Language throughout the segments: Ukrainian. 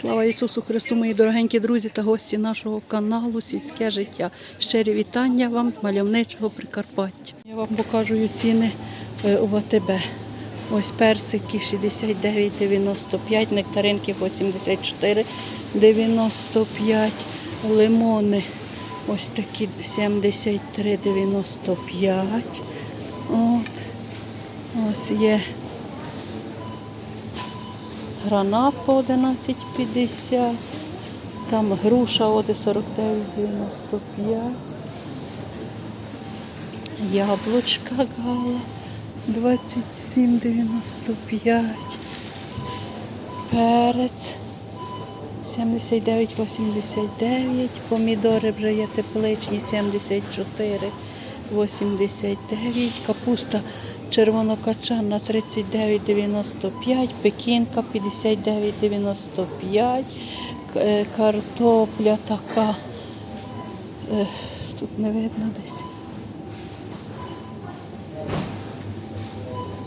Слава Ісусу Христу, мої дорогенькі друзі та гості нашого каналу Сільське життя. Щирі вітання вам з мальовничого Прикарпаття. Я вам покажу ціни е, у ВТБ. Ось персики 69,95, нектаринки 84,95, лимони ось такі 73,95. От. Ось є гранат по 11,50. Там груша оде 49,95. Яблучка гала 27,95. Перець 79,89. Помідори вже є тепличні 74,89. Капуста червонокачана 39,95. Пекінка 59,95. Е, Картопля така. е, Тут не видно десь.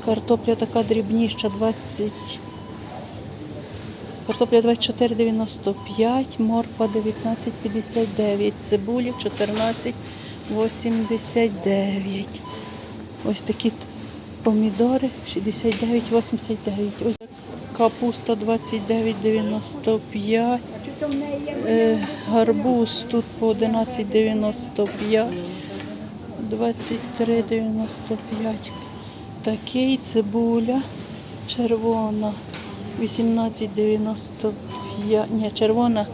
Картопля така дрібніша 20. Картопля 24,95, морква 19,59, цибулі 14,89. Ось такі помідори 69,89. Ось капуста 29,95. Е, гарбуз тут по 11,95. 23,95. Такий цибуля червона 18,95. Ні, червона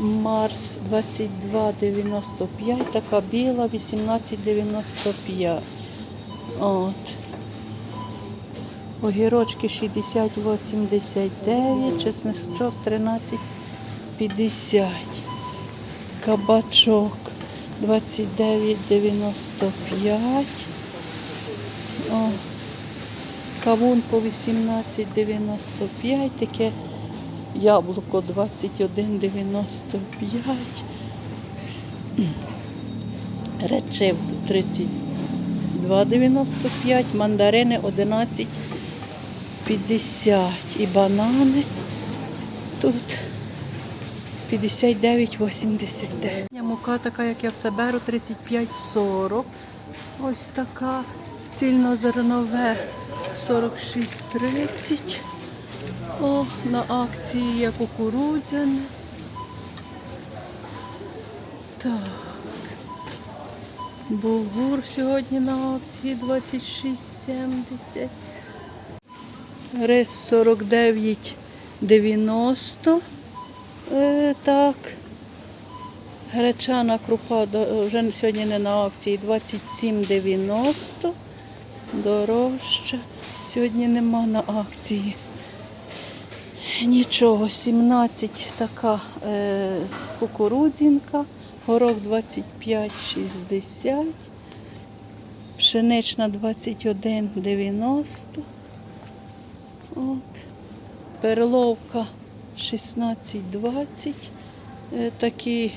Марс 22,95. Така біла 18,95. От. Огірочки 60,89, чесночок 13,50. Кабачок 29,95. О, кавун по 18,95, таке яблуко 21,95. Речив 32,95, мандарини 11,50 і банани тут 59,89. Мука така, як я все беру, 35,40. Ось така цільнозернове 46,30. О, на акції є кукурудзяне. Так. Булгур сьогодні на акції 26,70. Рис 49,90. Е, так. Гречана крупа вже сьогодні не на акції 27,90. Дорожча. Сьогодні нема на акції. Нічого, 17 така е, кукурудзінка, горох 25,60, пшенична 21,90. От. Перловка 16,20. Е, такі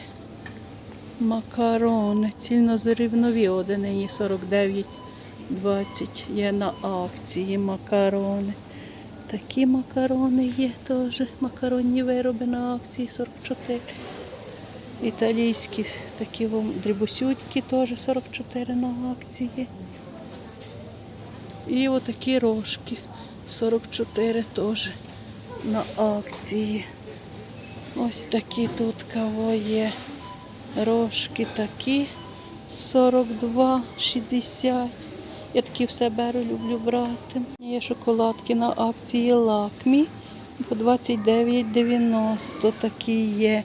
макарони, цільнозернові одинині 49,20 є на акції макарони. Такі макарони є теж. Макаронні вироби на акції 44. Італійські такі вам дрібусютьки теж 44 на акції. І отакі рожки 44 теж на акції. Ось такі тут каво є. Рожки такі 42, 60. Я такі все беру, люблю брати. Є шоколадки на акції лакмі. По 29,90 такі є.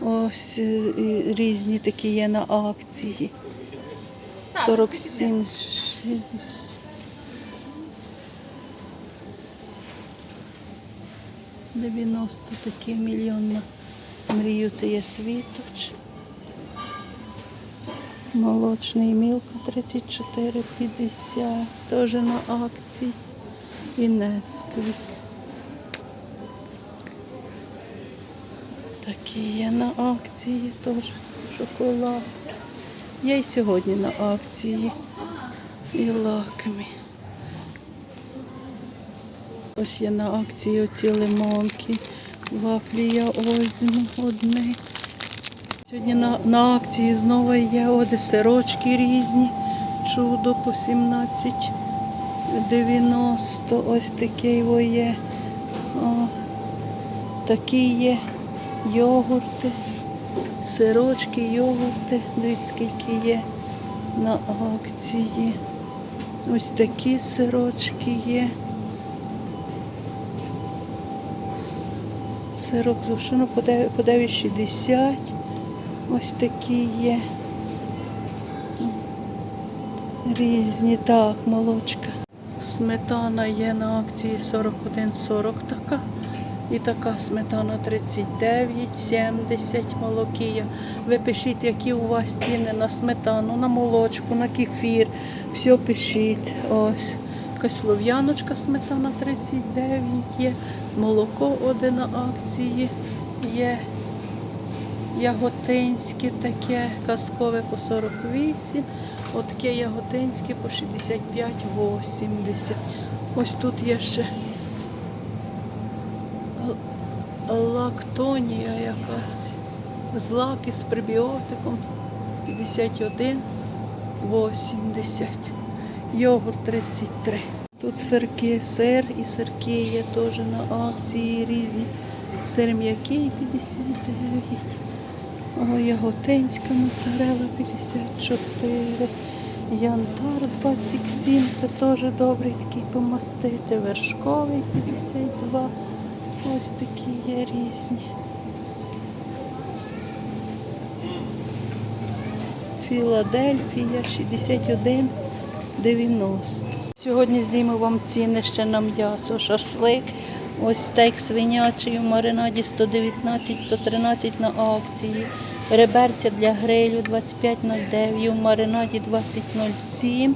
Ось е, різні такі є на акції. 47, 60. 90 такий мільйон на мрію це є світоч. Молочний мілка 34,50. Теж на акції. І несквік. Такі є на акції, теж шоколад. Я й сьогодні на акції. І лакми. Ось є на акції оці лимонки Вафлі я візьму одне. Сьогодні на, на акції знову є оде сирочки різні. Чудо по 17,90. Ось такий во є. О, такі є йогурти, сирочки, йогурти. Дивіться, скільки є на акції. Ось такі сирочки є. Сирок зушину по 9 по 9,60. Ось такі є. Різні, так, молочка. Сметана є на акції 41,40 така. І така сметана 39,70 молокія. Ви пишіть, які у вас ціни на сметану, на молочку, на кефір. Все пишіть. Ось. Якась слов'яночка сметана 39 є. Молоко один на акції є. Яготинське таке, казкове по 48, отаке яготинське по 65,80. Ось тут є ще лактонія якась. Злаки з пребіотиком 51,80. Йогурт 33. Тут сирки, сир і сирки є теж на акції різні. Сир м'який 59. О, яготинська моцарела 54. Янтар 27. Це теж добрий такий помастити. Вершковий 52. Ось такі є різні. Філадельфія 61 90. Сьогодні зніму вам ціни ще на м'ясо, шашлик. Ось стейк свинячий у маринаді 119, 113 на акції. Реберця для грилю 25,09, у маринаді 20,07.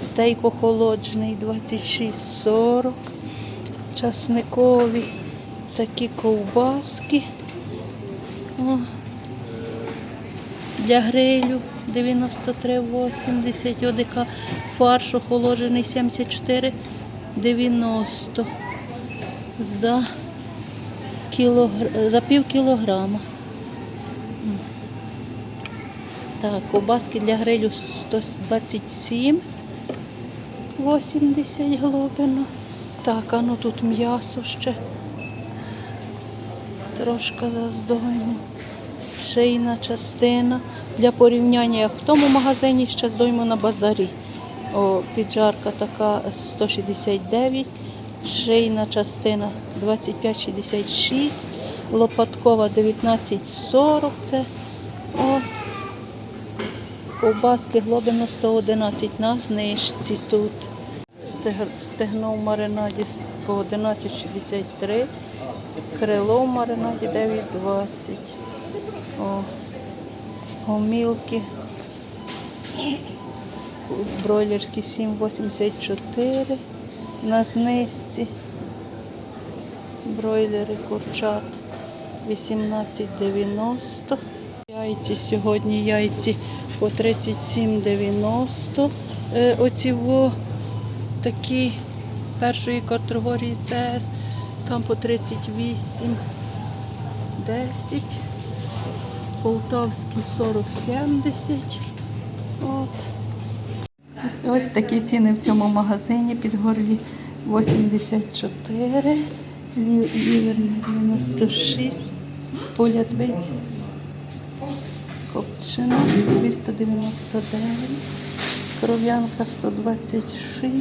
Стейк охолоджений 26,40. Часникові такі ковбаски. О, для грилю 93,80 ОДК. Фарш охолоджений 74,90 за, кілогр... за пів кілограма. Так, ковбаски для грилю 127, 80 глобино. Так, а ну тут м'ясо ще. Трошки заздоймо. Шийна частина. Для порівняння, як в тому магазині, ще здоймо на базарі. О, піджарка така 169, шийна частина 25,66, лопаткова 19,40. Це от. Ковбаски глобино 111 на знижці тут. Стегно в маринаді по 11,63, крило в маринаді 9,20. О, гомілки бройлерські 7,84 на знизці. Бройлери курчат 18,90. Яйці сьогодні яйці по 37,90. Е, оці во такі першої категорії ЦС, там по 38, 10. Полтавський 40-70. От. Ось такі ціни в цьому магазині під горлі. 84, лі- ліверний 96, поля 20, копчина 299, кров'янка 126,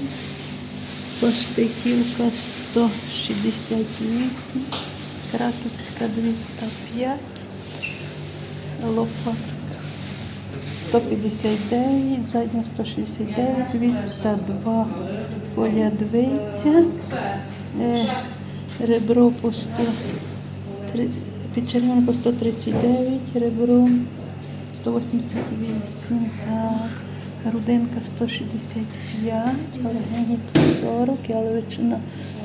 паштиківка 168, краківська 205, лопатка 159, задня 169, 202 полядвиця, е, ребро по 100, три- підчервоне по 139, ребро 188, так, грудинка 165, легені 40, яловичина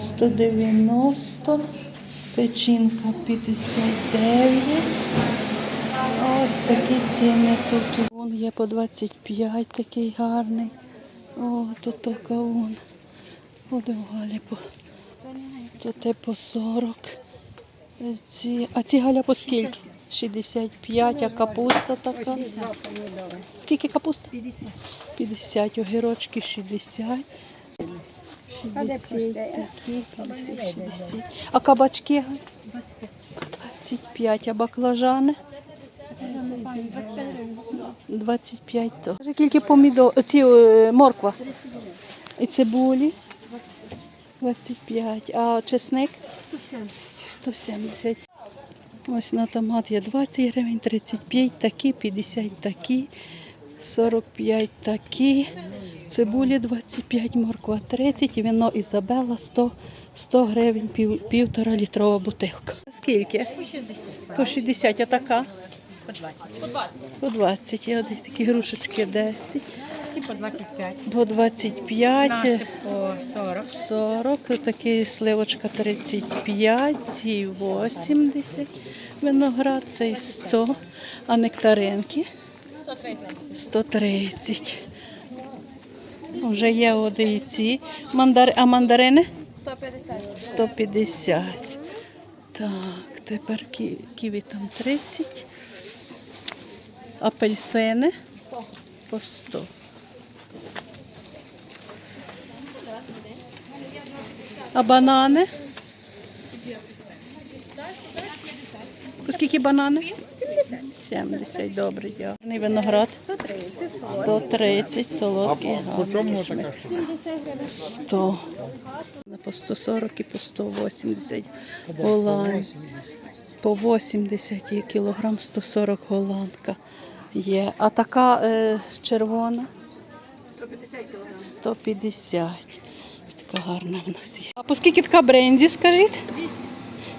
190, печінка 59. Такі ціни тут. Вон є по 25 такий гарний. О, тут така вон. Буде в Галі по. По 40. Е, Ці, а ці галя по скільки? 65, а капуста така. Скільки капуста? 50. 50, огірочки 60. 60 такі, 50, 60. А кабачки? 25. 25, а баклажани? 25 то. Скажи, Скільки помідор, ці е, морква і цибулі? 25. 25, а чесник? 170. 170. Ось на томат є 20 гривень, 35 такі, 50 такі, 45 такі, цибулі 25, морква 30, і вино Ізабела 100, 100 гривень, пів, півтора літрова бутилка. Скільки? По 60. По 60, а така? По 20. По 20. По 20, є ось такі грушечки 10, Ці по 25. по 25. Насип по 40. 40, такий сливочка 35, ці 80, виноград цей 100, а нектаринки 130. 130. Вже є оди і ці. Мандар... А мандарини 150. 150. Так, тепер ківі там 30. Апельсини по 100. А банани? Скільки банани? 70. 70, добре, дякую. Виноград 130. 130, солодкий, По чому така штука? 70 гривень. 100. По 140 і по 180 голланд. По 80 є кілограм 140 голландка є. А така е, червона 150 Ось така гарна в нас є. А по скільки така бренді, скажіть?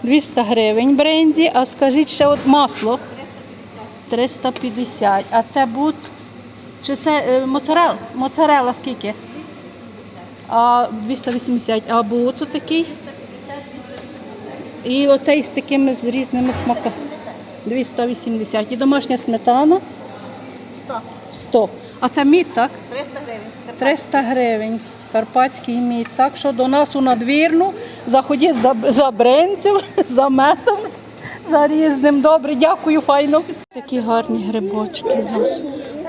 200 гривень бренді, а скажіть ще от масло 350. А це буц? Чи це е, моцарел? Моцарела скільки? А 280. А буц такий? І оцей з такими з різними смаками. 280. І домашня сметана 100. 100. А це мід, так? 300 гривень. 300 гривень. Карпатський мід. Так що до нас у надвірну заходіть за, за бринцем, за медом, за різним. Добре, дякую, файно. Такі гарні грибочки у нас.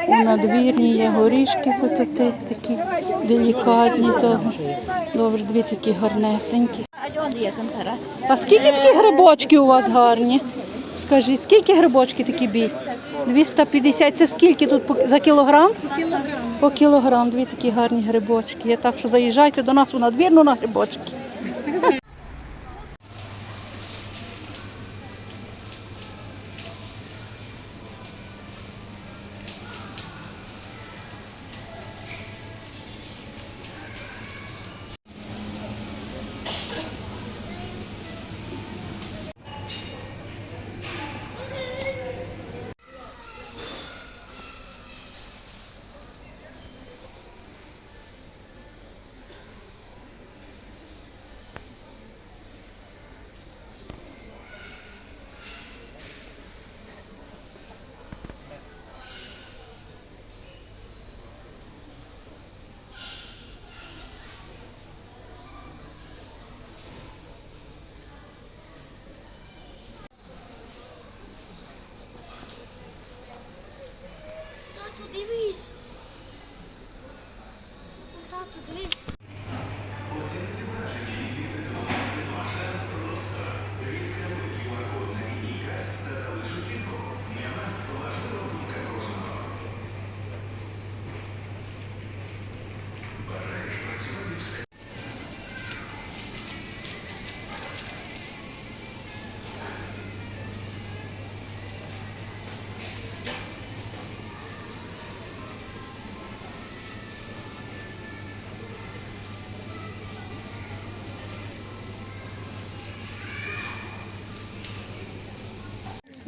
У надвірні є горішки ототи, такі делікатні. То. Добре, дві такі гарнесенькі. А скільки такі грибочки у вас гарні? Скажіть, скільки грибочки такі бій? 250. Це скільки тут за кілограм? Кілограм. По кілограм дві такі гарні грибочки. Так що заїжджайте до нас у надвірну на грибочки.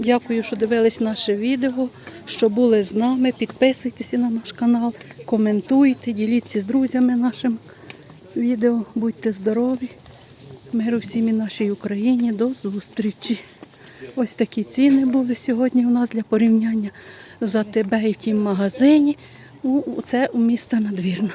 Дякую, що дивились наше відео, що були з нами. Підписуйтеся на наш канал, коментуйте, діліться з друзями нашим відео. Будьте здорові. Миру всім і нашій Україні. До зустрічі. Ось такі ціни були сьогодні у нас для порівняння за тебе і в тім магазині. Це у міста Надвірна.